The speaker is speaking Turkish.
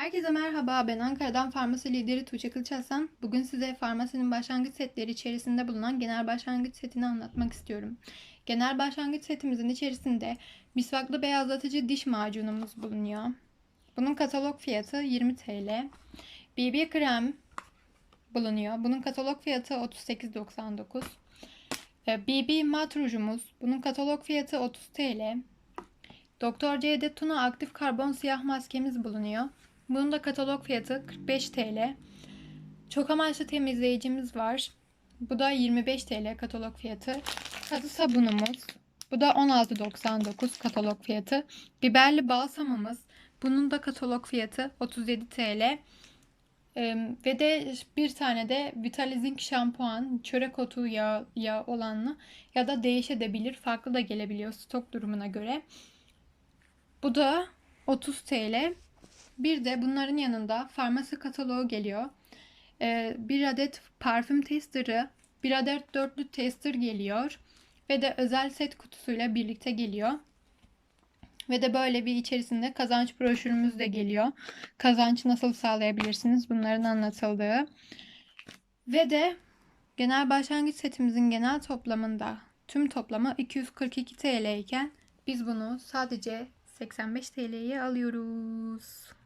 Herkese merhaba. Ben Ankara'dan farmasi lideri Tuğçe Kılıçaslan. Bugün size farmasinin başlangıç setleri içerisinde bulunan genel başlangıç setini anlatmak istiyorum. Genel başlangıç setimizin içerisinde misvaklı beyazlatıcı diş macunumuz bulunuyor. Bunun katalog fiyatı 20 TL. BB krem bulunuyor. Bunun katalog fiyatı 38.99. Ee, BB mat rujumuz. Bunun katalog fiyatı 30 TL. Doktor C'de Tuna aktif karbon siyah maskemiz bulunuyor. Bunun da katalog fiyatı 45 TL. Çok amaçlı temizleyicimiz var. Bu da 25 TL katalog fiyatı. Katı sabunumuz. Bu da 16.99 katalog fiyatı. Biberli balsamımız. Bunun da katalog fiyatı 37 TL. Ee, ve de bir tane de Vitalizing şampuan, çörek otu yağı, yağı olanlı ya da değişebilir. Farklı da gelebiliyor stok durumuna göre. Bu da 30 TL. Bir de bunların yanında farmasi kataloğu geliyor. Ee, bir adet parfüm testerı, bir adet dörtlü tester geliyor. Ve de özel set kutusuyla birlikte geliyor. Ve de böyle bir içerisinde kazanç broşürümüz de geliyor. Kazanç nasıl sağlayabilirsiniz bunların anlatıldığı. Ve de genel başlangıç setimizin genel toplamında tüm toplamı 242 TL iken biz bunu sadece 85 TL'ye alıyoruz.